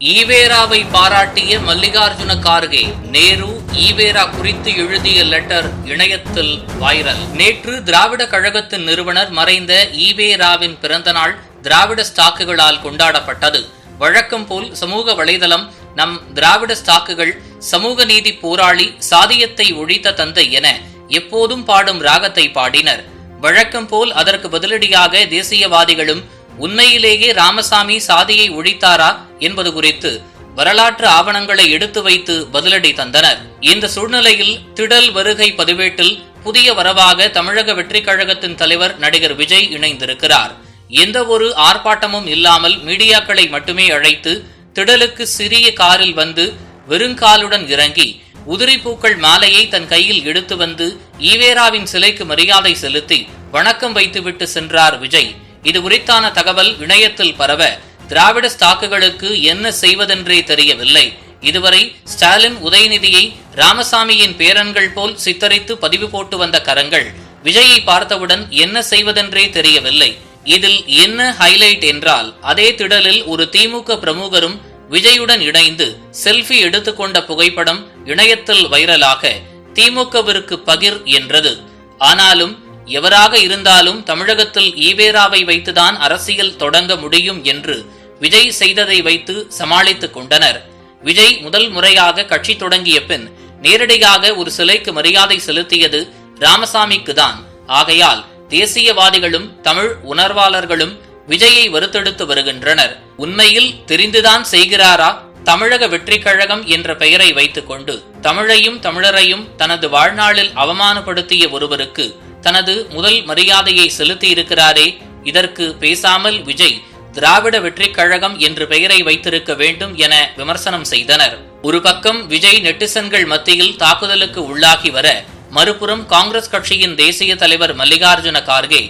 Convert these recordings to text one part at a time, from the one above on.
ஈவேராவை பாராட்டிய மல்லிகார்ஜுன கார்கே நேரு ஈவேரா குறித்து எழுதிய லெட்டர் இணையத்தில் வைரல். நேற்று திராவிட கழகத்தின் நிறுவனர் மறைந்த ஈவேராவின் பிறந்தநாள் திராவிட ஸ்டாக்குகளால் கொண்டாடப்பட்டது. வழக்கம் போல் சமூக வலைதளம் நம் திராவிட ஸ்டாக்குகள் சமூக நீதி போராளி சாதியத்தை ஒழித்த தந்தை என எப்போதும் பாடும் ராகத்தை பாடினர். வழக்கம் போல் அதற்கு பதிலடியாக தேசியவாதிகளும் உண்மையிலேயே ராமசாமி சாதியை ஒழித்தாரா என்பது குறித்து வரலாற்று ஆவணங்களை எடுத்து வைத்து பதிலடி தந்தனர். இந்த சூழ்நிலையில் திடல் வருகை பதிவேட்டில் புதிய வரவாக தமிழக வெற்றிக் கழகத்தின் தலைவர் நடிகர் விஜய் இணைந்திருக்கிறார். எந்த ஒரு ஆர்ப்பாட்டமும் இல்லாமல் மீடியாக்களை மட்டுமே அழைத்து திடலுக்கு சிறிய காரில் வந்து வெறுங்காலுடன் இறங்கி உதிரி பூக்கள் மாலையை தன் கையில் எடுத்து வந்து ஈவேராவின் சிலைக்கு மரியாதை செலுத்தி வணக்கம் வைத்துவிட்டு சென்றார் விஜய். இது குறித்தான தகவல் இணையத்தில் பரவ திராவிட ஸ்டாக்குகளுக்கு என்ன செய்வதென்றே தெரியவில்லை. இதுவரை ஸ்டாலின் உதயநிதியை ராமசாமியின் பேரன்கள் போல் சித்தரித்து பதிவு போட்டு வந்த கரங்கள் விஜயை பார்த்தவுடன் என்ன செய்வதென்றே தெரியவில்லை. இதில் என்ன ஹைலைட் என்றால் அதே திடலில் ஒரு திமுக பிரமுகரும் விஜயுடன் இணைந்து செல்ஃபி எடுத்துக்கொண்ட புகைப்படம் இணையத்தில் வைரலாக திமுகவிற்கு பகிர் என்றது. ஆனாலும் எவராக இருந்தாலும் தமிழகத்தில் ஈவேராவை வைத்துதான் அரசியல் தொடங்க முடியும் என்று விஜய் செய்ததை வைத்து சமாளித்துக் கொண்டனர். விஜய் முதல் முறையாக கட்சி தொடங்கிய பின் நேரடியாக ஒரு சிலைக்கு மரியாதை செலுத்தியது ராமசாமிக்கு தான் ஆகையால் தேசியவாதிகளும் தமிழ் உணர்வாளர்களும் விஜயை வருத்தெடுத்து வருகின்றனர். உண்மையில் தெரிந்துதான் செய்கிறாரா? தமிழக வெற்றி கழகம் என்ற பெயரை வைத்துக்கொண்டு தமிழையும் தமிழரையும் தனது வாழ்நாளில் அவமானப்படுத்திய ஒருவருக்கு தனது முதல் மரியாதையை செலுத்தி இருக்கிறாரே. இதற்கு பேசாமல் விஜய் திராவிட வெற்றிக் கழகம் என்று பெயரை வைத்திருக்க வேண்டும் என விமர்சனம் செய்தனர். ஒரு பக்கம் விஜய் நெட்டிசன்கள் மத்தியில் தாக்குதலுக்கு உள்ளாகி வர மறுபுறம் காங்கிரஸ் கட்சியின் தேசிய தலைவர் மல்லிகார்ஜுன கார்கே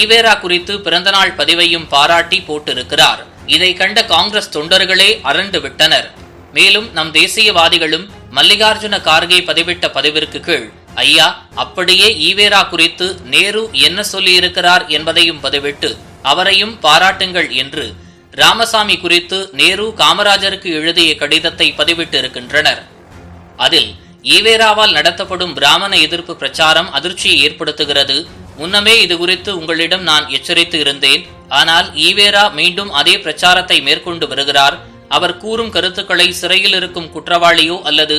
ஈவேரா குறித்து பிறந்தநாள் பதிவையும் பாராட்டி போட்டிருக்கிறார். இதை கண்ட காங்கிரஸ் தொண்டர்களே அரண்டு விட்டனர். மேலும் நம் தேசியவாதிகளும் மல்லிகார்ஜுன கார்கே பதிவிட்ட பதிவிற்கு கீழ் ஐயா அப்படியே ஈவேரா குறித்து நேரு என்ன சொல்லியிருக்கிறார் என்பதையும் பதிவிட்டு அவரையும் பாராட்டுங்கள் என்று ராமசாமி குறித்து நேரு காமராஜருக்கு எழுதிய கடிதத்தை பதிவிட்டு இருக்கின்றனர் அதில் ஈவேராவால் நடத்தப்படும் பிராமண எதிர்ப்பு பிரச்சாரம் அதிர்ச்சியை ஏற்படுத்துகிறது. முன்னமே இது குறித்து உங்களிடம் நான் எச்சரித்து இருந்தேன். ஆனால் ஈவேரா மீண்டும் அதே பிரச்சாரத்தை மேற்கொண்டு வருகிறார். அவர் கூறும் கருத்துக்களை சிறையில் இருக்கும் குற்றவாளியோ அல்லது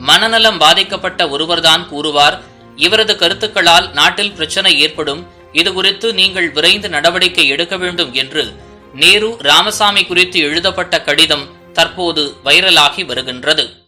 மனநலம் பாதிக்கப்பட்ட ஒருவர்தான் கூறுவார். இவரது கருத்துக்களால் நாட்டில் பிரச்சனை ஏற்படும். இது குறித்து நீங்கள் விரைந்து நடவடிக்கை எடுக்க வேண்டும் என்று நேரு ராமசாமி குறித்து எழுதப்பட்ட கடிதம் தற்போது வைரலாகி வருகின்றது.